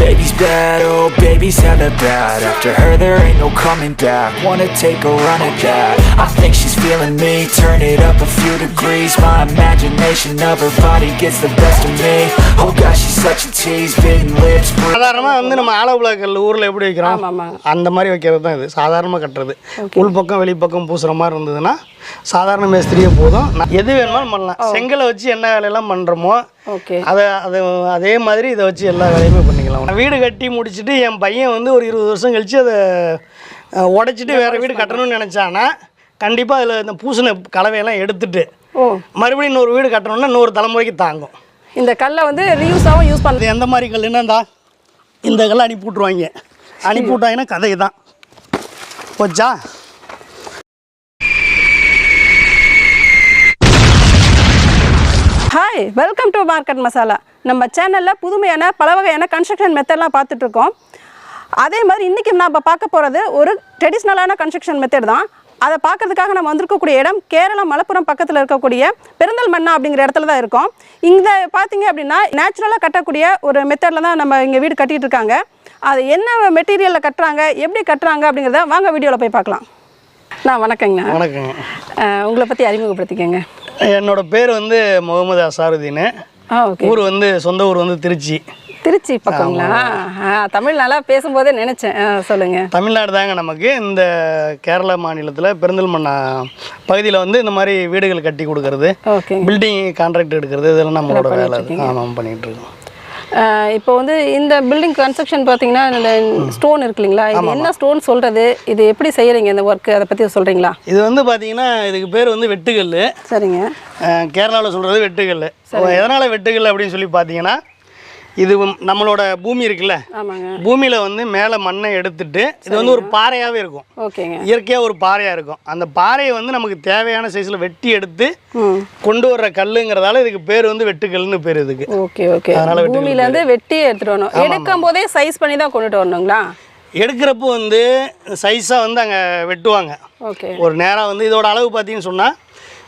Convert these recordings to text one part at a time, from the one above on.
Baby's bad, oh baby's hella bad After her there ain't no coming back Wanna take a run at that I think she's feeling me Turn it up a few degrees My imagination of her body gets the best of me Oh gosh, she's such a tease Bitten lips, சாதாரணமாக வந்து நம்ம ஆலவுலக்கல் ஊரில் எப்படி வைக்கிறோம் அந்த மாதிரி வைக்கிறது தான் இது சாதாரணமாக கட்டுறது உள்பக்கம் வெளிப்பக்கம் பூசுகிற மாதிரி இருந்ததுன்னா சாதாரண மேஸ்திரியே போதும் நான் எது வேணுமாலும் பண்ணலாம் செங்கலை வச்சு என்ன வேலையெல்லாம் பண்ணுறோமோ ஓகே அதை அது அதே மாதிரி இதை வச்சு எல்லா வேலையுமே பண்ணிக்கலாம். வீடு கட்டி முடிச்சுட்டு என் பையன் வந்து ஒரு இருபது வருஷம் கழித்து அதை உடைச்சிட்டு வேறு வீடு கட்டணும்னு நினச்சானா கண்டிப்பாக அதில் இந்த பூசின கலவையெல்லாம் எடுத்துட்டு மறுபடியும் இன்னொரு வீடு கட்டணும்னா இன்னொரு தலைமுறைக்கு தாங்கும். இந்த கல்லை வந்து ரீயூஸாகவும் யூஸ் பண்ணுறது எந்த மாதிரி கல்லுன்னா இந்தா இந்த கல்லை அனுப்பி விட்ருவாங்க அனுப்பி விட்டாங்கன்னா கதை தான் போச்சா? Hi welcome to market masala நம்ம சேனலில் புதுமையான பல வகையான கன்ஸ்ட்ரக்ஷன் மெத்தட்லாம் பார்த்துட்ருக்கோம் அதே மாதிரி இன்றைக்கி நம்ம பார்க்க போகிறது ஒரு ட்ரெடிஷ்னலான கன்ஸ்ட்ரக்ஷன் மெத்தட் தான். அதை பார்க்கறதுக்காக நம்ம வந்திருக்கக்கூடிய இடம் கேரளா மலப்புரம் பக்கத்தில் இருக்கக்கூடிய பெருந்தல்மண்ணா அப்படிங்கிற இடத்துல தான் இருக்கோம். இங்கே பார்த்தீங்க அப்படின்னா நேச்சுரலாக கட்டக்கூடிய ஒரு மெத்தடில் தான் நம்ம இங்கே வீடு கட்டிகிட்டு இருக்காங்க அது என்ன மெட்டீரியலில் கட்டுறாங்க எப்படி கட்டுறாங்க அப்படிங்கிறத வாங்க வீடியோவில் போய் பார்க்கலாம். நான் வணக்கங்கண்ணா வணக்கங்க. உங்களை பற்றி அறிமுகப்படுத்திக்கங்க. என்னோட பேர் வந்து முகமது அசாருதீன். ஊர் வந்து சொந்த ஊர் வந்து திருச்சி. திருச்சி பக்கங்களா தமிழ் நல்லா பேசும்போதே நினைச்சேன். ஆ, சொல்லுங்க. தமிழ்நாடு தாங்க நமக்கு. இந்த கேரளா மாநிலத்தில் பெருந்தல்மண்ணா பகுதியில் வந்து இந்த மாதிரி வீடுகள் கட்டி கொடுக்கறது பில்டிங் கான்ட்ராக்ட் எடுக்கிறது இதெல்லாம் நம்மளோட வேலை. ஆமாம் பண்ணிகிட்டு இருக்கோம். இப்போ வந்து இந்த பில்டிங் கன்ஸ்ட்ரக்ஷன் பார்த்தீங்கன்னா இந்த ஸ்டோன் இருக்கு இல்லைங்களா? இது என்ன ஸ்டோன் சொல்றது? இது எப்படி செய்யறீங்க இந்த ஒர்க் அதை பற்றி சொல்றீங்களா? இது வந்து பார்த்தீங்கன்னா இதுக்கு பேர் வந்து வெட்டுக்கல் சரிங்க. கேரளாவில் சொல்கிறது வெட்டுக்கல் எதனால் வெட்டுக்கல் அப்படின்னு சொல்லி பார்த்தீங்கன்னா இது நம்மளோட பூமி இருக்குல்ல? பூமியில் வந்து மேலே மண்ணை எடுத்துட்டு இது வந்து ஒரு பாறையாகவே இருக்கும். இயற்கையாக ஒரு பாறையாக இருக்கும். அந்த பாறையை வந்து நமக்கு தேவையான சைஸில் வெட்டி எடுத்து கொண்டு வர்ற கல்லுங்கிறதால இதுக்கு பேர் வந்து வெட்டுக்கல்னு பேர் இதுக்கு. Okay okay. அதனால பூமியில இருந்து வெட்டி எடுத்துட்டு வரணும் எடுக்கும் போதே சைஸ் பண்ணி தான் கொண்டுட்டு வரணுங்களா? எடுக்கிறப்போ வந்து சைஸாக வந்து அங்கே வெட்டுவாங்க. ஓகே. ஒரு நேரம் வந்து இதோட அளவு பார்த்தீங்கன்னு சொன்னால்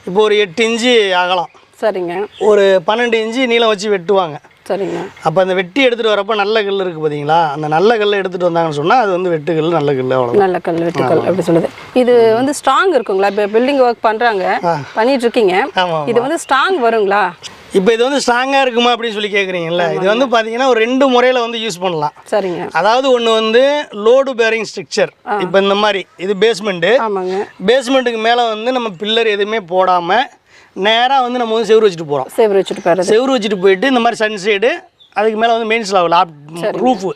இப்போ ஒரு எட்டு இன்ச்சு அகலம் சரிங்க. ஒரு பன்னெண்டு இன்ச்சு நீளம் வச்சு வெட்டுவாங்க. சரிங்க. அப்போ அந்த வெட்டி எடுத்துகிட்டு வரப்போ நல்ல கல் இருக்குது பார்த்தீங்களா அந்த நல்ல கல்லை எடுத்துகிட்டு வந்தாங்கன்னு சொன்னால் அது வந்து வெட்டுக்கல் நல்ல கல் அவ்வளோதான் நல்ல கல் வெட்டுக்கல் அப்படி சொல்லுது இது வந்து ஸ்ட்ராங் இருக்குங்களா? இப்போ பில்டிங் ஒர்க் பண்றாங்க பண்ணிட்டு இருக்கீங்க இது வந்து ஸ்ட்ராங் வருங்களா? இப்போ இது வந்து ஸ்ட்ராங்காக இருக்குமா அப்படின்னு சொல்லி கேட்குறீங்கல்ல இது வந்து பார்த்தீங்கன்னா ஒரு ரெண்டு முறையில் வந்து யூஸ் பண்ணலாம். சரிங்க. அதாவது ஒன்று வந்து லோடு பேரிங் ஸ்ட்ரக்சர் இப்போ இந்த மாதிரி இது பேஸ்மெண்ட்டு பேஸ்மெண்ட்டுக்கு மேலே வந்து நம்ம பில்லர் எதுவுமே போடாமல் நேராக வந்து நம்ம வந்து செவுரு வச்சுட்டு போகிறோம் சேவர் வச்சுட்டு போறது. செவுரு வச்சுட்டு போயிட்டு இந்த மாதிரி சன் சைடு அதுக்கு மேலே வந்து மெயின் ஸ்லாவ் லாப் ரூஃபு.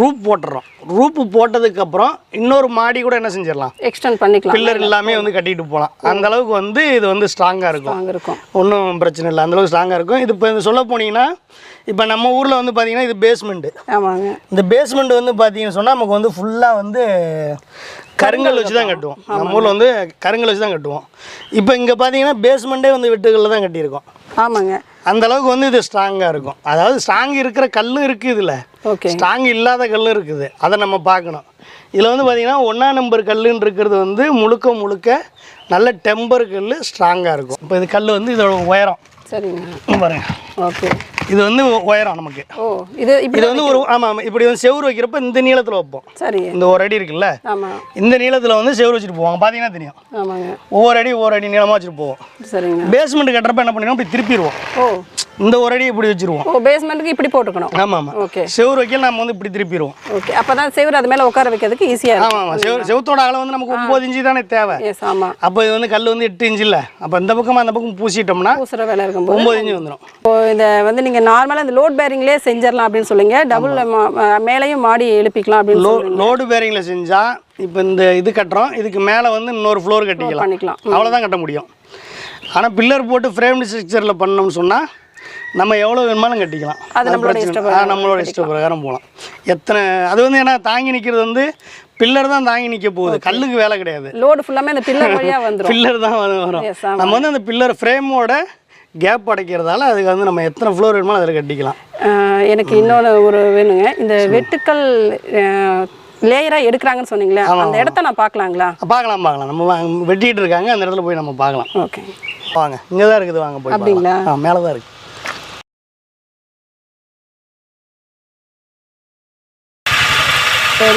ரூப் போட்டுறோம். ரூப்பு போட்டதுக்கப்புறம் இன்னொரு மாடி கூட என்ன செஞ்சிடலாம்? எக்ஸ்டெண்ட் பண்ணிக்கலாம். பில்லர் எல்லாமே வந்து கட்டிட்டு போகலாம் அந்த அளவுக்கு வந்து இது வந்து ஸ்ட்ராங்காக இருக்கும். இருக்கும். ஒன்றும் பிரச்சனை இல்லை. அந்தளவுக்கு ஸ்ட்ராங்காக இருக்கும். இது இப்போ சொல்ல போனீங்கன்னா இப்போ நம்ம ஊரில் வந்து பார்த்தீங்கன்னா இது பேஸ்மெண்ட்டு ஆமாங்க. இந்த பேஸ்மெண்ட் வந்து பார்த்தீங்கன்னு சொன்னால் நமக்கு வந்து ஃபுல்லாக வந்து கருங்கல் வச்சு தான் கட்டுவோம். நம்ம ஊரில் வந்து கருங்கல் வச்சு தான் கட்டுவோம். இப்போ இங்கே பார்த்தீங்கன்னா பேஸ்மெண்ட்டே வந்து வெட்டுகளில் தான் கட்டியிருக்கோம். ஆமாங்க. அந்த அளவுக்கு வந்து இது ஸ்ட்ராங்காக இருக்கும். அதாவது ஸ்ட்ராங் இருக்கிற கல்லும் இருக்குது இதில். ஓகே ஸ்ட்ராங் இல்லாத கல்லும் இருக்குது. அதை நம்ம பார்க்கணும். இதில் வந்து பார்த்தீங்கன்னா ஒன்றா நம்பர் கல்லுன்னு இருக்கிறது வந்து முழுக்க முழுக்க நல்ல டெம்பர் கல் ஸ்ட்ராங்காக இருக்கும். இப்போ இது கல் வந்து இதோட உயரம். சரிங்க. பாருங்க. ஓகே. இது வந்து உயரம் நமக்கு. ஓ இது இது வந்து ஒரு ஆமாம் ஆமாம் இப்படி வந்து செவுரு வைக்கிறப்ப இந்த நீளத்தில் வைப்போம். சரி. இந்த ஒரு அடி இருக்குல்ல? ஆமாம் இந்த நீளத்தில் வந்து செவுரு வச்சுட்டு போவாங்க பார்த்தீங்கன்னா தெரியும். ஆமாங்க. ஒவ்வொரு அடி ஒவ்வொரு அடி நீளமாக வச்சுட்டு போவோம். சரிங்க. பேஸ்மெண்ட் கட்டுறப்ப என்ன பண்ணிடுவோம்? இப்படி திருப்பிடுவோம். ஓ. இந்த ஒரு அடி இப்படி வச்சிருவோம். ஓ பேஸ்மெண்ட்டுக்கு இப்படி போட்டுக்கணும். ஆமாம். ஆமாம் ஓகே செவுரு வைக்கல நம்ம வந்து இப்படி திருப்பிடுவோம். ஓகே அப்போ தான் செவர் அது மேலே உட்கார வைக்கிறதுக்கு ஈஸியாக இருக்கும். ஆமாம். ஆமாம் செவு செவுத்தோட அகலம் வந்து நமக்கு ஒம்பது இன்ச்சு தானே தேவை. எஸ் ஆமாம் அப்போ இது வந்து கல் வந்து எட்டு இன்ச்சு இல்லை. அப்போ இந்த பக்கம் அந்த பக்கம் பூசிட்டோம்னா பூசுகிற வேலை இருக்கும்போது ஒம்பது இன்ச்சு வந்துடும் இப்போ இதை வந்து நீங்கள் நார்மலாக இந்த லோட் பேரிங்லேயே செஞ்சிடலாம் அப்படின்னு சொல்லுங்க. டபுள் மேலேயும் மாடி எழுப்பிக்கலாம் அப்படின்னு லோ லோடு பேரிங்கில் செஞ்சால் இப்போ இந்த இது கட்டுறோம். இதுக்கு மேலே வந்து இன்னொரு ஃப்ளோர் கட்டிக்கலாம். பண்ணிக்கலாம். அவ்வளோதான் கட்ட முடியும். ஆனால் பில்லர் போட்டு ஃப்ரேம்டு ஸ்ட்ரக்சரில் பண்ணோம்னு சொன்னால் நம்ம எவ்வளோ வேணுமாலும் கட்டிக்கலாம். அது நம்மளோட பிரச்சனை இஷ்ட இல்லை. ஆ, நம்மளோட இஷ்ட பிரகாரம் போகலாம். எத்தனை அது வந்து ஏன்னா தாங்கி நிற்கிறது வந்து பில்லர் தான் தாங்கி நிற்க போகுது. கல்லுக்கு வேலை கிடையாது. லோடு ஃபுல்லாமே இந்த பில்லர் வழியாக வந்துடும் பில்லர் தான் வரும். நம்ம வந்து அந்த பில்லர் ஃப்ரேமோட கேப் அடைக்கிறதால அதுக்கு வந்து நம்ம எத்தனை ஃப்ளோர் வேணுமோ அதில் கட்டிக்கலாம். எனக்கு இன்னொன்று ஒரு வேணுங்க. இந்த வெட்டுக்கல் லேயராக எடுக்கிறாங்கன்னு சொன்னீங்களே அந்த இடத்த நான் பார்க்கலாங்களா? பார்க்கலாம் பார்க்கலாம். நம்ம வா- வெட்டிட்டு இருக்காங்க. அந்த இடத்துல போய் நம்ம பார்க்கலாம். ஓகே. வாங்க. இங்கே தான் இருக்குது. வாங்க போய் அப்படிங்களா? மேலே தான் இருக்குது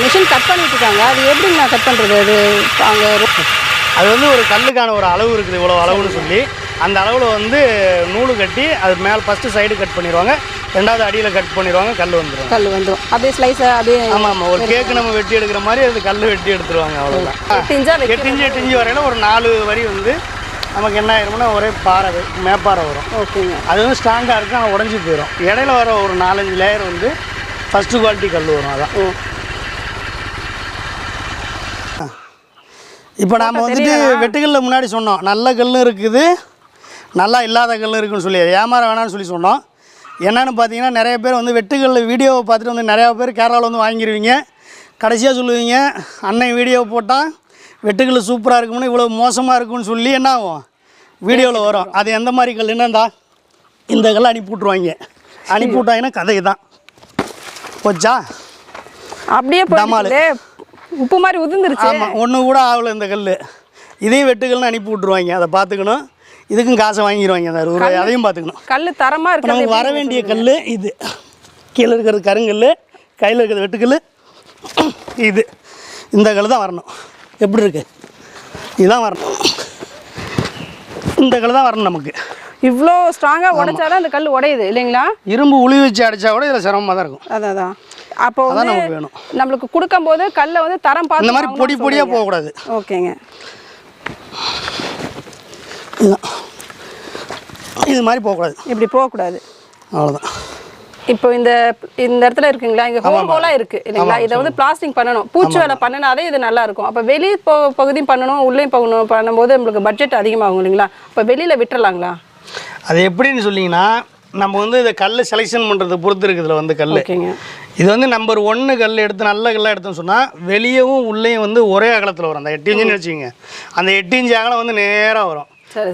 மிஷின் கட் பண்ணிட்டு இருக்காங்க அது எப்படிங்கண்ணா கட் பண்ணுறது அது அங்கே அது வந்து ஒரு கல்லுக்கான ஒரு அளவு இருக்குது இவ்வளோ அளவுன்னு சொல்லி. அந்த அளவில் வந்து நூல் கட்டி அது மேலே ஃபஸ்ட்டு சைடு கட் பண்ணிடுவாங்க. ரெண்டாவது அடியில் கட் பண்ணிடுவாங்க கல் வந்துடும் கல் வந்துடும் அப்படியே ஸ்லைஸாக அப்படியே ஆமாம் ஆமாம் ஒரு கேக்கு நம்ம வெட்டி எடுக்கிற மாதிரி அது கல் வெட்டி எடுத்துருவாங்க அவ்வளோதான் எட்டு வைக்க எட்டு இன்ச்சு வரையில ஒரு நாலு வரி வந்து நமக்கு என்ன ஆயிரும்னா ஒரே பாறை மேப்பாறை வரும். ஓகேங்க. அது வந்து ஸ்ட்ராங்காக இருக்கும் ஆனால் உடஞ்சி போயிடும் இடையில வர ஒரு நாலஞ்சு லேயர் வந்து ஃபஸ்ட்டு குவாலிட்டி கல் வரும் அதான். இப்போ நாம் வந்துட்டு வெட்டுக்கல்ல முன்னாடி சொன்னோம். நல்ல கல்லும் இருக்குது. நல்லா இல்லாத கல்லும் இருக்குன்னு சொல்லி ஏமாற வேணாம்னு சொல்லி சொன்னோம். என்னன்னு பார்த்தீங்கன்னா நிறைய பேர் வந்து வெட்டுக்கல்ல வீடியோவை பார்த்துட்டு வந்து நிறையா பேர் கேரளாவில் வந்து வாங்கிடுவீங்க கடைசியாக சொல்லுவீங்க அண்ணன் வீடியோ போட்டால் வெட்டுக்கல் சூப்பராக இருக்கும்னு இவ்வளோ மோசமாக இருக்கும்னு சொல்லி என்ன ஆகும்? வீடியோவில் வரும். அது எந்த மாதிரி கல்? என்னண்டா? இந்த கல் அனுப்பி விட்ருவாங்க அனுப்பி விட்டாங்கன்னா கதை தான் போச்சா? அப்படியே உப்பு மாதிரி உதிர்ந்துருச்சு. ஆமாம் ஒன்று கூட ஆகலை இந்த கல் இதையும் வெட்டுக்கல்னு அனுப்பி விட்ருவாங்க அதை பார்த்துக்கணும். இதுக்கும் காசை வாங்கிடுவாங்க அந்த அறுபது ரூபாய். அதையும் பார்த்துக்கணும். கல் தரமாக இருக்கு நமக்கு வர வேண்டிய கல் இது. கீழே இருக்கிறது கருங்கல் கையில் இருக்கிறது வெட்டுக்கல் இது. இந்த கல் தான் வரணும். எப்படி இருக்கு? இதுதான் வரணும். இந்த கல் தான் வரணும் நமக்கு. இவ்வளோ ஸ்ட்ராங்காக உடைச்சாதான் அந்த கல் உடையுது இல்லைங்களா? இரும்பு உளி வச்சு அடித்தா கூட இதில் சிரமமாக தான் இருக்கும். அதான் அதான். அப்போ வந்து நமக்கு வேணும். நம்மளுக்கு கொடுக்கும்போது கல்லை வந்து தரம் பார்த்து இந்த மாதிரி பொடி பொடியாக. போகக்கூடாது. ஓகேங்க. இது மாதிரி போகக்கூடாது. இப்படி போகக்கூடாது. அவ்வளோதான் இப்போ இந்த இந்த இடத்துல இருக்குங்களா? இங்க ஹோல் ஹோலா இருக்கு இல்லைங்களா? இதை வந்து பிளாஸ்டிக் பண்ணணும். பூச்சி வேலை பண்ணினாலே இது நல்லா இருக்கும். அப்போ வெளி போ பகுதியும் பண்ணணும் உள்ளேயும் போகணும் பண்ணும்போது நம்மளுக்கு பட்ஜெட் அதிகமாகும் இல்லைங்களா? அப்போ வெளியில விட்டுறலாங்களா? அது எப்படின்னு சொன்னீங்கன்னா நம்ம வந்து இந்த கல் செலெக்ஷன் பண்ணுறது பொறுத்து இருக்குது இதில் வந்து கல் ஓகேங்க. இது வந்து நம்பர் ஒன்று கல் எடுத்து நல்ல கல்லாக எடுத்தோம்னு சொன்னால் வெளியவும் உள்ளேயும் வந்து ஒரே அகலத்தில் வரும். அந்த எட்டு இன்ச்சுன்னு வச்சுக்கோங்க. அந்த எட்டு இன்ச்சு அகலம் வந்து நேராக வரும்.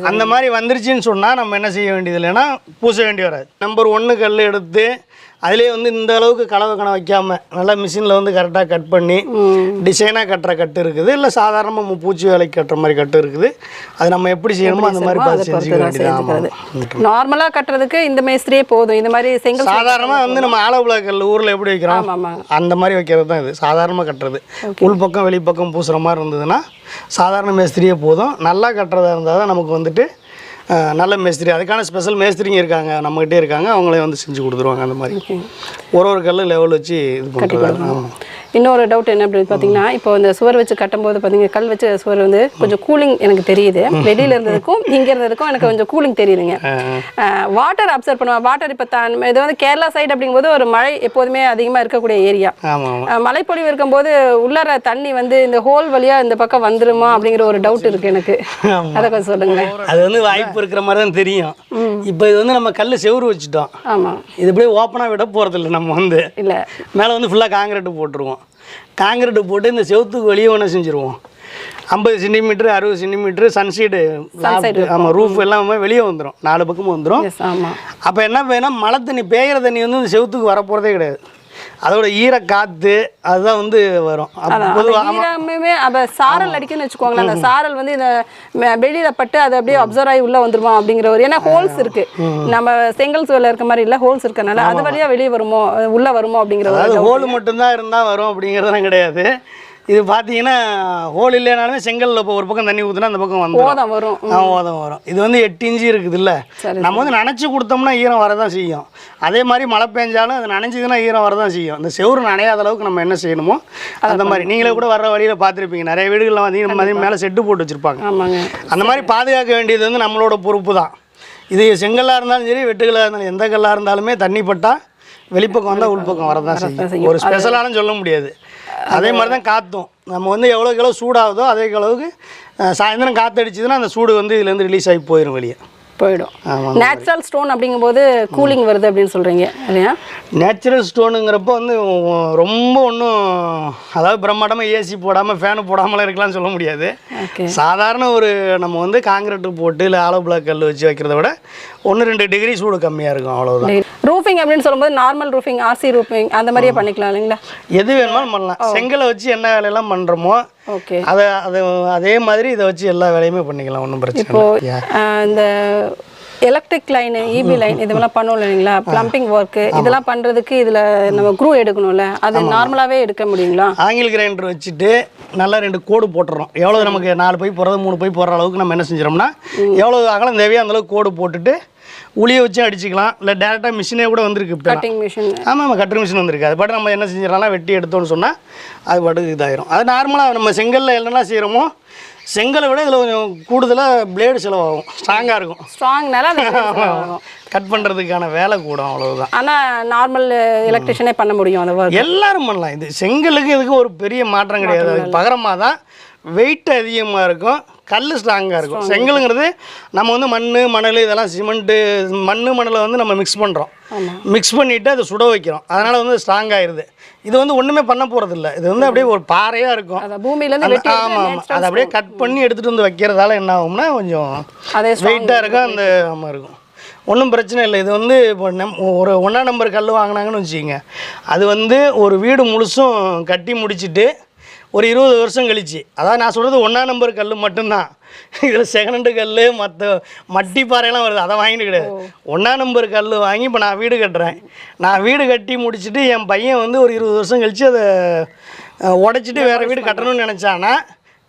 அந்த மாதிரி வந்துருச்சுன்னு சொன்னால் நம்ம என்ன செய்ய வேண்டியது இல்லைன்னா பூச வேண்டி வராது. நம்பர் ஒன்று கல் எடுத்து அதிலே வந்து இந்த அளவுக்கு கலவை கணம் வைக்காம நல்லா மிஷினில் வந்து கரெக்டாக கட் பண்ணி டிசைனாக கட்டுற கட்டு இருக்குது. இல்லை சாதாரணமாக பூச்சி வேலைக்கு கட்டுற மாதிரி கட்டு இருக்குது. அது நம்ம எப்படி செய்யணுமோ அந்த மாதிரி பார்த்து செஞ்சுக்க வேண்டியது. ஆமாம் நார்மலா கட்டுறதுக்கு இந்த மேஸ்திரியே போதும். இந்த மாதிரி செங்கல் சாதாரணமாக வந்து நம்ம ஆலோபுலா கல் ஊரில் எப்படி வைக்கிறோம்? அந்த மாதிரி வைக்கிறது தான் இது. சாதாரணமாக கட்டுறது. உள் பக்கம் வெளிப்பக்கம் பூசுகிற மாதிரி இருந்ததுன்னா சாதாரண மேஸ்திரியே போதும். நல்லா கட்டுறதா இருந்தால் தான் நமக்கு வந்துட்டு நல்ல மேஸ்திரி. அதுக்கான ஸ்பெஷல் மேஸ்திரிங்க இருக்காங்க. நம்மகிட்டே இருக்காங்க. அவங்களே வந்து செஞ்சு கொடுத்துருவாங்க அந்த மாதிரி. ஒரு ஒரு கல் லெவல் வச்சு இது பண்ணுறாங்க. ஆமாம் இன்னொரு டவுட் என்ன அப்படின்னு பார்த்தீங்கன்னா இப்போ இந்த சுவர் வச்சு கட்டும்போது பார்த்தீங்கன்னா கல் வச்ச சுவர் வந்து கொஞ்சம் கூலிங் எனக்கு தெரியுது. வெளியில இருந்ததுக்கும் இங்க இருந்ததுக்கும் எனக்கு கொஞ்சம் கூலிங் தெரியுதுங்க. வாட்டர் அப்சர்வ் பண்ணுவேன் வாட்டர் இப்போ தான் இது வந்து கேரளா சைடு அப்படிங்கும்போது ஒரு மழை எப்போதுமே அதிகமாக இருக்கக்கூடிய ஏரியா மழைப்பொழிவு இருக்கும்போது உள்ளார தண்ணி வந்து இந்த ஹோல் வழியா இந்த பக்கம் வந்துருமா அப்படிங்கிற ஒரு டவுட் இருக்கு எனக்கு. அதை கொஞ்சம் சொல்லுங்களேன். அது வந்து வாய்ப்பு இருக்கிற மாதிரி தான் தெரியும் இப்போ இது வந்து நம்ம கல் செவுரு வச்சுட்டோம். ஆமா. இது இப்படியே ஓப்பனாக விட போகிறதில்ல நம்ம வந்து. இல்ல. மேலே வந்து ஃபுல்லாக காங்கிரீட்டு போட்டுருவோம். காங்கிரீட்டு போட்டு இந்த செவுத்துக்கு வெளியே ஒன்று செஞ்சுருவோம். ஐம்பது சென்டிமீட்ரு அறுபது சென்டிமீட்ரு சன்சைடு ஆமாம் ரூஃப் எல்லாமே வெளியே வந்துடும் நாலு பக்கமும் வந்துடும் எஸ் ஆமா. அப்போ என்ன வேணா மழை தண்ணி பெய்கிற தண்ணி வந்து இந்த செவுத்துக்கு வரப்போகிறதே கிடையாது. அதோட ஈர காற்று அதுதான் வந்து வரும். ஈரமே அப்ப சாரல் அடிக்குன்னு வச்சுக்கோங்களேன். அந்த சாரல் வந்து இந்த வெளியில பட்டு அது அப்படியே அப்சர்வ் ஆகி உள்ள வந்துருமா அப்படிங்கிற ஒரு ஏன்னா ஹோல்ஸ் இருக்கு. நம்ம செங்கல் சுவர்ல இருக்க மாதிரி இல்ல ஹோல்ஸ் இருக்கனால அது வழியா வெளியே வருமோ உள்ள வருமோ அப்படிங்கிற ஒரு அதாவது ஹோல் மட்டும்தான் இருந்தால் வரும் அப்படிங்கிறதெல்லாம் கிடையாது. இது பார்த்தீங்கன்னா ஹோல் இல்லைனாலுமே செங்கல்ல இப்போ ஒரு பக்கம் தண்ணி ஊற்றுனா அந்த பக்கம் போதம் வரும். ஆ ஓதம் வரும். இது வந்து எட்டு இன்ச்சு இருக்குதுல்ல. சரி, நம்ம வந்து நனைச்சி கொடுத்தோம்னா ஈரம் வரதான் செய்யும். அதே மாதிரி மழை பெஞ்சாலும் அது நனைஞ்சதுன்னா ஈரம் வரதான் செய்யும். இந்த செவுறு நனையாத அளவுக்கு நம்ம என்ன செய்யணுமோ அந்த மாதிரி. நீங்களே கூட வர்ற வழியில் பார்த்துருப்பீங்க. நிறைய வீடுகளில் வந்து மேலே செட்டு போட்டு வச்சுருப்பாங்க. அந்த மாதிரி பாதுகாக்க வேண்டியது வந்து நம்மளோட பொறுப்பு தான். இது செங்கல்லாக இருந்தாலும் சரி வெட்டுக்கல்லாக இருந்தாலும் எந்த கல்லாக இருந்தாலுமே தண்ணி பட்டால் வெளிப்பக்கம் வந்தால் உள்பக்கம் வரதான் செய்யும். ஒரு ஸ்பெஷலானு சொல்ல முடியாது. அதே மாதிரி தான் காற்றும் நம்ம வந்து எவ்வளோக்கு எவ்வளோ சூடாகுதோ அதே அளவுக்கு சாயந்தரம் காற்று அடிச்சதுன்னா அந்த சூடு வந்து இதுலேருந்து ரிலீஸ் ஆகி போயிடும் வெளியே. போயிடும். ஆமாம் நேச்சுரல் ஸ்டோன் அப்படிங்கும்போது கூலிங் வருது அப்படின்னு சொல்றீங்க இல்லையா? நேச்சுரல் ஸ்டோனுங்கிறப்போ வந்து ரொம்ப ஒன்றும் அதாவது பிரம்மாண்டமாக ஏசி போடாமல் ஃபேனு போடாமலாம் இருக்கலாம்னு சொல்ல முடியாது. சாதாரண ஒரு நம்ம வந்து காங்கிரீட்டு போட்டு இல்லை ஆலோ பிளாக் கல் வச்சு வைக்கிறத விட ஒன்று ரெண்டு டிகிரி சூடு கம்மியாக இருக்கும் அவ்வளோதான் ரூஃபிங் அப்படின்னு சொல்லும்போது நார்மல் ரூஃபிங் ஆர்சி ரூஃபிங் அந்த மாதிரியே பண்ணிக்கலாம் இல்லைங்களா? எது வேணுமாலும் பண்ணலாம். செங்கலை வச்சு என்ன வேலையெல்லாம் பண்ணுறோமோ ஓகே. அதை அது அதே மாதிரி இதை வச்சு எல்லா வேலையுமே பண்ணிக்கலாம் ஒன்றும் பிரச்சனை இந்த எலக்ட்ரிக் லைன் இபி லைன் இதெல்லாம் பண்ணுவோம் இல்லைங்களா? ப்ளம்பிங் ஒர்க்கு இதெல்லாம் பண்றதுக்கு இதுல நம்ம க்ரூ எடுக்கணும்ல? அது நார்மலாவே எடுக்க முடியுங்களா? ஆங்கில் கிரைண்டர் வச்சுட்டு நல்லா ரெண்டு கோடு போட்டுறோம். எவ்வளோ நமக்கு நாலு பை போடுறது மூணு பை போடுற அளவுக்கு நம்ம என்ன செஞ்சிடோம்னா எவ்வளோ அகலம் தேவையோ அந்த அளவுக்கு கோடு போட்டுட்டு உளியை வச்சு அடிச்சுக்கலாம். இல்லை டேரெக்டாக மிஷினே கூட வந்திருக்கு இப்போ கட்டிங் மிஷின் ஆமாம் ஆமாம் கட்டர் மிஷின் வந்திருக்கு. அது பாட்டு நம்ம என்ன செஞ்சிடலாம் வெட்டி எடுத்தோம்னு சொன்னால் அது பாட்டுக்கு இதாயிரும். அது நார்மலாக நம்ம செங்கல்ல என்னெல்லாம் செய்கிறோமோ செங்கலை விட இதில் கொஞ்சம் கூடுதலாக பிளேடு செலவாகும். ஸ்ட்ராங்காக இருக்கும். ஸ்ட்ராங்னால. கட் பண்ணுறதுக்கான வேலை கூடும் அவ்வளவுதான். ஆனா நார்மல் எலக்ட்ரிஷியனே பண்ண முடியும் அந்த எல்லாரும் பண்ணலாம். இது செங்கலுக்கு இதுக்கு ஒரு பெரிய மாற்றம் கிடையாது. அது பகரமாக தான் வெயிட் அதிகமாக இருக்கும். கல் ஸ்ட்ராங்காக இருக்கும். செங்கலுங்கிறது நம்ம வந்து மண் மணல் இதெல்லாம் சிமெண்ட்டு மண் மணலை வந்து நம்ம மிக்ஸ் பண்ணுறோம் மிக்ஸ் பண்ணிவிட்டு அதை சுட வைக்கிறோம். அதனால் வந்து ஸ்ட்ராங் ஆயிடுது இது வந்து ஒன்றுமே பண்ண போகிறதில்ல இது வந்து அப்படியே ஒரு பாறையாக இருக்கும். அத பூமியில இருந்து வெட்டி ஆமாம் ஆமாம் அதை அப்படியே கட் பண்ணி எடுத்துகிட்டு வந்து வைக்கிறதால என்ன ஆகும்னா கொஞ்சம் அதே வெயிட்டாக இருக்கும். அந்த ஆமாம் இருக்கும். ஒன்றும் பிரச்சனை இல்லை. இது வந்து இப்போ நம் ஒரு ஒன்றா நம்பர் கல் வாங்கினாங்கன்னு வச்சுக்கோங்க. அது வந்து ஒரு வீடு முழுசும் கட்டி முடிச்சிட்டு ஒரு இருபது வருஷம் கழிச்சு. அதான் நான் சொல்கிறது ஒன்றா நம்பர் கல் மட்டும்தான். இதில் செகண்ட் கல் மற்ற மட்டி பாறையெல்லாம் வருது. அதை வாங்கிட்டு கிடையாது. ஒன்றா நம்பர் கல் வாங்கி இப்போ நான் வீடு கட்டுறேன். நான் வீடு கட்டி முடிச்சுட்டு என் பையன் வந்து ஒரு இருபது வருஷம் கழித்து அதை உடைச்சிட்டு வேறு வீடு கட்டணும்னு நினச்சானா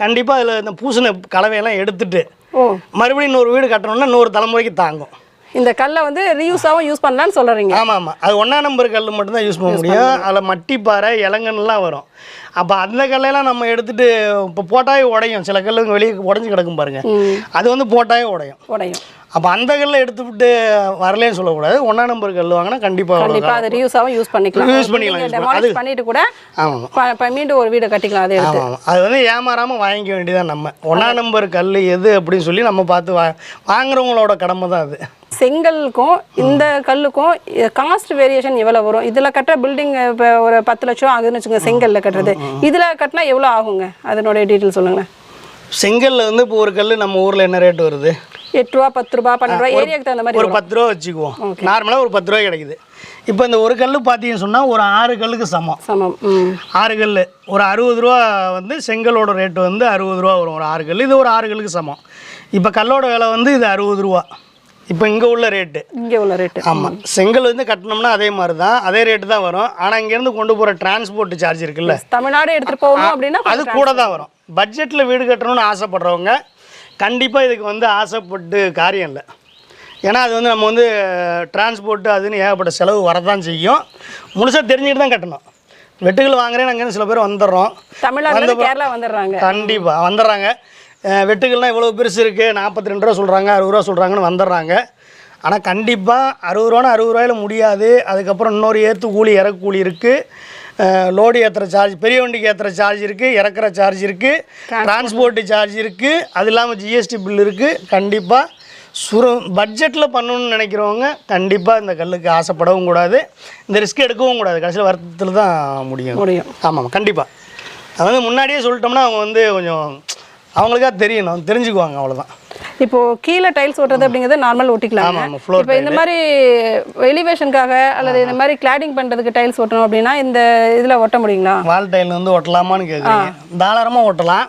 கண்டிப்பாக அதில் இந்த பூசின கலவையெல்லாம் எடுத்துட்டு மறுபடியும் இன்னொரு வீடு கட்டணும்னா இன்னொரு தலைமுறைக்கு தாங்கும். இந்த கல்லை வந்து ரீயூஸாவும் யூஸ் பண்ணலாம்னு சொல்றீங்க. ஆமாம். ஆமாம் அது ஒன்றா நம்பர் கல் மட்டும்தான் யூஸ் பண்ண முடியும். அதில் மட்டி பாறை வரும். அப்போ அந்த கல்லையெல்லாம் நம்ம எடுத்துட்டு இப்போ போட்டாவே உடையும். சில கல்லுங்க வெளியே உடஞ்சி கிடக்கும் பாருங்க. அது வந்து போட்டாவே உடையும். உடையும். அப்போ அந்த கல்லை எடுத்துவிட்டு வரலேன்னு சொல்லக்கூடாது. ஒன்றா நம்பர் கல் வாங்கினா கண்டிப்பாக கண்டிப்பா அதை ரீயூஸாவும் யூஸ் பண்ணிக்கலாம். Use பண்ணிக்கலாம். டெமாலிஷ் பண்ணிட்டு கூட ஆமாம். ப- ப- மீண்டும் ஒரு வீடு கட்டிக்கலாம் அதை ஆமாம். அது வந்து ஏமாறாமல் வாங்கிக்க வேண்டியதான் நம்ம. ஒன்றா நம்பர் கல் எது அப்படின்னு சொல்லி நம்ம பார்த்து வா வாங்குறவங்களோட கடமை தான் அது. செங்கலுக்கும் இந்த கல்லுக்கும் காஸ்ட் வேரியேஷன் எவ்வளவு வரும்? இதுல கட்டுற பில்டிங் இப்போ ஒரு பத்து லட்சம் ஆகுதுன்னு வச்சுக்கோங்க செங்கல்ல கட்டுறது. இதுல கட்டினா எவ்வளவு ஆகுங்க? அதனுடைய டீட்டெயில் சொல்லுங்களேன். செங்கல்ல வந்து இப்போ ஒரு கல் நம்ம ஊரில் என்ன ரேட் வருது? எட்டு ரூபா பத்து ரூபா பன்னெண்டு ரூபா ஏரியாவுக்கு தகுந்த மாதிரி ஒரு. பத்து ரூபா வச்சுக்குவோம். நார்மலாக ஒரு பத்து ரூபாய் கிடைக்குது. இப்போ இந்த ஒரு கல் பார்த்தீங்கன்னு சொன்னால் ஒரு ஆறு கல்லுக்கு சமம். சமம் ஆறு கல் ஒரு அறுபது ரூபா வந்து செங்கலோட ரேட்டு வந்து அறுபது ரூபா வரும். ஒரு ஆறு கல் இது ஒரு ஆறு கல்லுக்கு சமம். இப்போ கல்லோட விலை வந்து இது அறுபது ரூபா. இப்போ இங்கே உள்ள ரேட்டு இங்கே உள்ள ரேட்டு ஆமாம் செங்கல் வந்து கட்டினோம்னா அதே மாதிரி தான் அதே ரேட்டு தான் வரும். ஆனால் இங்கேருந்து கொண்டு போகிற டிரான்ஸ்போர்ட் சார்ஜ் இருக்குல்ல. தமிழ்நாடு எடுத்துட்டு போகணும் அப்படின்னா அது கூட தான் வரும். பட்ஜெட்டில் வீடு கட்டணும்னு ஆசைப்படுறவங்க கண்டிப்பாக இதுக்கு வந்து ஆசைப்பட்டு காரியம் இல்லை. ஏன்னா அது வந்து நம்ம வந்து டிரான்ஸ்போர்ட்டு அதுன்னு ஏகப்பட்ட செலவு வரதான் செய்யும். முழுசாக தெரிஞ்சுட்டு தான் கட்டணும். வெட்டுகள் வாங்குறேன் அங்கேருந்து சில பேர் வந்துடுறோம். தமிழ்நாடுல இருந்து கேரளா வந்துடுறாங்க. கண்டிப்பாக வந்துடுறாங்க. வெட்டுகள்லாம் இவ்வளோ பெருசு இருக்குது நாற்பத்தி ரெண்டு ரூபா சொல்கிறாங்க அறுபது ரூபா சொல்கிறாங்கன்னு வந்துடுறாங்க. ஆனால் கண்டிப்பாக அறுபது ரூபான்னு அறுபது ரூபாயில முடியாது. அதுக்கப்புறம் இன்னொரு ஏற்று கூலி இறக்கு கூலி இருக்குது லோடு ஏற்றுற சார்ஜ் பெரிய வண்டிக்கு ஏற்றுற சார்ஜ் இருக்குது இறக்குற சார்ஜ் இருக்குது டிரான்ஸ்போர்ட் சார்ஜ் இருக்குது அது இல்லாமல் ஜிஎஸ்டி பில் இருக்குது கண்டிப்பாக சுர பட்ஜெட்டில் பண்ணணும்னு நினைக்கிறவங்க கண்டிப்பாக இந்த கல்லுக்கு ஆசைப்படவும் கூடாது. இந்த ரிஸ்க் எடுக்கவும் கூடாது. கடைசியில் வருத்தத்தில் தான் முடியும். முடியும். ஆமாம் கண்டிப்பாக அது வந்து முன்னாடியே சொல்லிட்டோம்னா அவங்க வந்து கொஞ்சம் அவங்களுக்கா தெரியணும். தெரிஞ்சுக்குவாங்க அவ்வளோதான் இப்போ கீழே டைல்ஸ் ஒட்டுறது அப்படிங்கிறது நார்மல் floor இப்போ இந்த மாதிரி எலிவேஷனுக்காக அல்லது இந்த மாதிரி கிளாடிங் பண்றதுக்கு டைல்ஸ் ஒட்டணும் அப்படின்னா இந்த இதுல ஒட்ட முடியுங்களா? வால் டைல் வந்து ஒட்டலாமான்னு கேட்குறீங்க தாராளமாக ஒட்டலாம்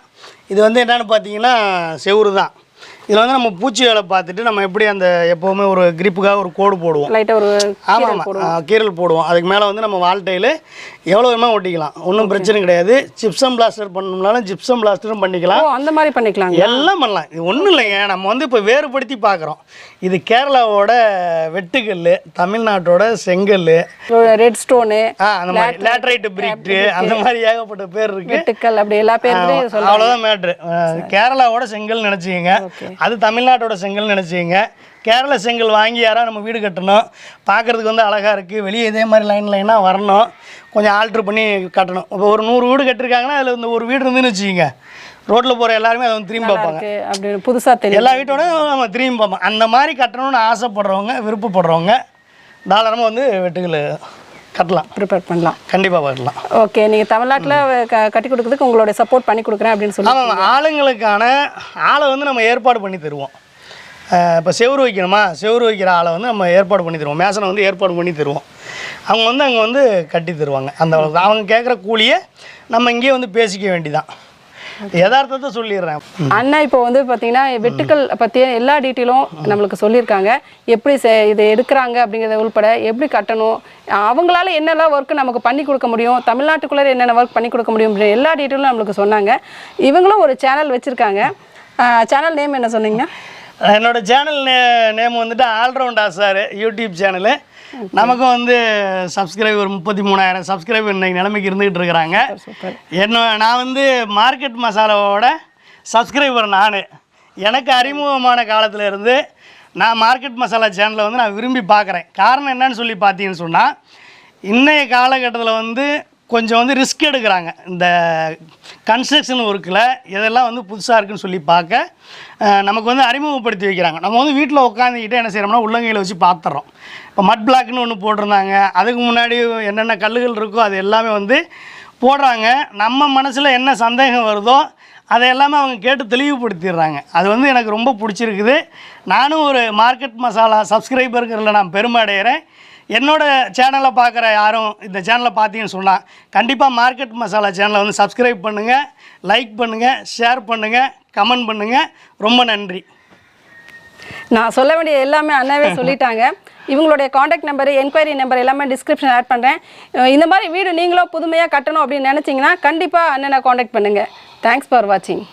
இது வந்து என்னென்னு பார்த்தீங்கன்னா செவுரு தான் இதில் வந்து நம்ம பூச்சி வேலை பார்த்துட்டு நம்ம எப்படி அந்த எப்போவுமே ஒரு கிரிப்புக்காக ஒரு கோடு போடுவோம். ஒரு ஆமாம் ஆமாம் கீரல் போடுவோம். அதுக்கு மேலே வந்து நம்ம வால் டைலு எவ்வளோ வேணுமா ஒட்டிக்கலாம். ஒன்றும் பிரச்சனை கிடையாது. ஜிப்சம் பிளாஸ்டர் பண்ணணும்னாலும் ஜிப்சம் பிளாஸ்டரும் பண்ணிக்கலாம். அந்த மாதிரி பண்ணிக்கலாங்க. எல்லாம் பண்ணலாம். இது ஒன்றும் இல்லைங்க. நம்ம வந்து இப்போ வேறுபடுத்தி பார்க்குறோம். இது கேரளாவோட வெட்டுக்கல் தமிழ்நாட்டோட செங்கல் ரெட் ஸ்டோனு அந்த மாதிரி லேட்ரைட் பிரிக்டு அந்த மாதிரி ஏகப்பட்ட பேர் இருக்கு. வெட்டுக்கல் அப்படி எல்லா சொல்ல அவ்வளோதான் மேட்ரு கேரளாவோட செங்கல் நினச்சிக்கங்க. அது தமிழ்நாட்டோட செங்கல் நினச்சிக்கங்க. கேரளா செங்கல் வாங்கி யாராவது நம்ம வீடு கட்டணும். பார்க்குறதுக்கு வந்து அழகாக இருக்குது வெளியே இதே மாதிரி லைன் லைனாக வரணும் கொஞ்சம் ஆல்ட்ரு பண்ணி கட்டணும். இப்போ ஒரு நூறு வீடு கட்டிருக்காங்கன்னா அதில் இந்த ஒரு வீடு இருந்துன்னு வச்சுக்கோங்க. ரோட்டில் போகிற எல்லாருமே அதை வந்து திரும்பி பார்ப்பாங்க. இருக்கு. அப்படி புதுசா தெரியும் எல்லா வீட்டோட நம்ம திரும்பி பார்ப்போம். அந்த மாதிரி கட்டணும்னு ஆசைப்படுறவங்க விருப்பப்படுறவங்க தாராளமாக வந்து வெட்டுகள் கட்டலாம். ப்ரிப்பேர் பண்ணலாம். கண்டிப்பாக கட்டலாம் ஓகே நீங்க தமிழ்நாட்டுல க- கட்டி கொடுக்கறதுக்கு உங்களுடைய சப்போர்ட் பண்ணி கொடுக்குறேன் அப்படின்னு சொல்லி ஆமாம் ஆளுங்களுக்கான ஆளை வந்து நம்ம ஏற்பாடு பண்ணி தருவோம். இப்போ செவுரு வைக்கணுமா? செவுரு வைக்கிற ஆளை வந்து நம்ம ஏற்பாடு பண்ணி தருவோம். மேசனை வந்து ஏற்பாடு பண்ணி தருவோம். அவங்க வந்து அங்கே வந்து கட்டி தருவாங்க. அந்த. அவங்க கேட்குற கூலியை நம்ம இங்கேயே வந்து பேசிக்க வேண்டிதான். யதார்த்தத்தை சொல்லிடுறேன். அண்ணா இப்போ வந்து பார்த்தீங்கன்னா வெட்டுக்கள் பற்றிய எல்லா டீட்டெயிலும் நம்மளுக்கு சொல்லியிருக்காங்க. எப்படி இதை எடுக்கிறாங்க அப்படிங்கிறத உள்பட எப்படி கட்டணும் அவங்களால என்னெல்லாம் ஒர்க் நமக்கு பண்ணி கொடுக்க முடியும் தமிழ்நாட்டுக்குள்ளே என்னென்ன ஒர்க் பண்ணி கொடுக்க முடியும் எல்லா டீட்டெயிலும் நம்மளுக்கு சொன்னாங்க. இவங்களும் ஒரு சேனல் வச்சுருக்காங்க. சேனல் நேம் என்ன சொன்னீங்க? என்னோட சேனல் நே நேம் வந்துட்டு ஆல்ரவுண்டா சார் யூடியூப் சேனலு நமக்கும் வந்து சப்ஸ்கிரைபர் முப்பத்தி மூணாயிரம் சப்ஸ்கிரைபர் இன்னைக்கு நிலைமைக்கு இருந்துகிட்டு இருக்கிறாங்க. என்ன நான் வந்து மார்க்கெட் மசாலாவோட சப்ஸ்கிரைபர் நான். எனக்கு அறிமுகமான காலத்துல இருந்து நான் மார்க்கெட் மசாலா சேனலை வந்து நான் விரும்பி பார்க்குறேன். காரணம் என்னன்னு சொல்லி பார்த்தீங்கன்னு சொன்னால் இன்றைய காலகட்டத்தில் வந்து கொஞ்சம் வந்து ரிஸ்க் எடுக்கிறாங்க. இந்த கன்ஸ்ட்ரக்ஷன் ஒர்க்கில் இதெல்லாம் வந்து புதுசாக இருக்குன்னு சொல்லி பார்க்க நமக்கு வந்து அறிமுகப்படுத்தி வைக்கிறாங்க. நம்ம வந்து வீட்டில் உட்காந்துக்கிட்டு என்ன செய்கிறோம்னா உள்ளங்கையில் வச்சு பார்த்துறோம் இப்போ மட் பிளாக்னு ஒன்று போட்டிருந்தாங்க. அதுக்கு முன்னாடி என்னென்ன கல்லுகள் இருக்கோ அது எல்லாமே வந்து போடுறாங்க. நம்ம மனசில் என்ன சந்தேகம் வருதோ அதை எல்லாமே அவங்க கேட்டு தெளிவுபடுத்திடுறாங்க. அது வந்து எனக்கு ரொம்ப பிடிச்சிருக்குது. நானும் ஒரு மார்க்கெட் மசாலா சப்ஸ்கிரைபருங்கிறதுல நான் பெருமை அடைகிறேன் என்னோட சேனலை பார்க்குற யாரும் இந்த சேனலை பார்த்தீங்கன்னு சொன்னால் கண்டிப்பாக மார்க்கெட் மசாலா சேனலை வந்து சப்ஸ்கிரைப் பண்ணுங்கள் லைக் பண்ணுங்கள் ஷேர் பண்ணுங்கள் கமெண்ட் பண்ணுங்கள் ரொம்ப நன்றி. நான் சொல்ல வேண்டிய எல்லாமே அண்ணாவே சொல்லிட்டாங்க. இவங்களுடைய காண்டாக்ட் நம்பர் என்கொயரி நம்பர் எல்லாமே டிஸ்கிரிப்ஷன் ஆட் பண்ணுறேன் இந்த மாதிரி வீடு நீங்களும் புதுமையாக கட்டணும் அப்படின்னு நினச்சிங்கன்னா கண்டிப்பாக அண்ணனை காண்டாக்ட் பண்ணுங்கள் தேங்க்ஸ் ஃபார் வாட்சிங்